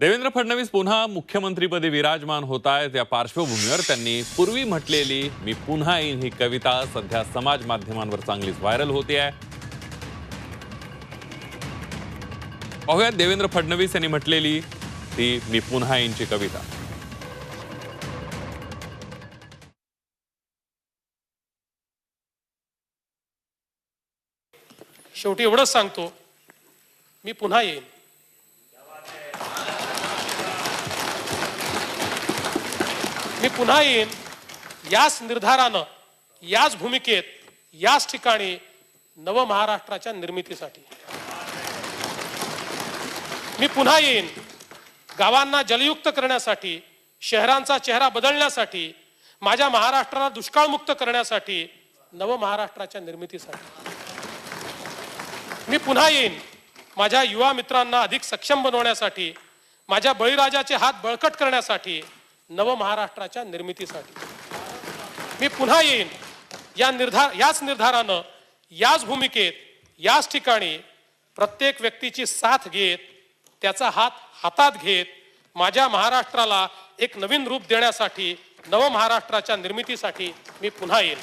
देवेंद्र फडणवीस पुन्हा मुख्यमंत्रीपदी विराजमान होत आहेत. या पार्श्वभूमीवर त्यांनी पूर्वी म्हटलेली मी पुन्हा येईन ही कविता सध्या समाज माध्यमांवर चांगलीच व्हायरल होते आहे. पाहूयात देवेंद्र फडणवीस यांनी म्हटलेली ती मी पुन्हा येईनची कविता. शेवटी एवढंच सांगतो मी पुन्हा येईन. मी पुन्हा येईन. याच निर्धारानं याच भूमिकेत याच ठिकाणी नवमहाराष्ट्राच्या निर्मितीसाठी. मी पुन्हा येईन. गावांना जलयुक्त करण्यासाठी शहरांचा चेहरा बदलण्यासाठी माझ्या महाराष्ट्राला दुष्काळमुक्त करण्यासाठी नव महाराष्ट्राच्या निर्मितीसाठी. मी पुन्हा येईन. माझ्या युवा मित्रांना अधिक सक्षम बनवण्यासाठी माझ्या बळीराजाचे हात बळकट करण्यासाठी नवमहाराष्ट्राच्या निर्मितीसाठी. मी पुन्हा येईन. या निर्धार याच निर्धारानं याच भूमिकेत याच ठिकाणी प्रत्येक व्यक्तीची साथ घेत त्याचा हात हातात घेत माझ्या महाराष्ट्राला एक नवीन रूप देण्यासाठी नव महाराष्ट्राच्या निर्मितीसाठी मी पुन्हा येईन.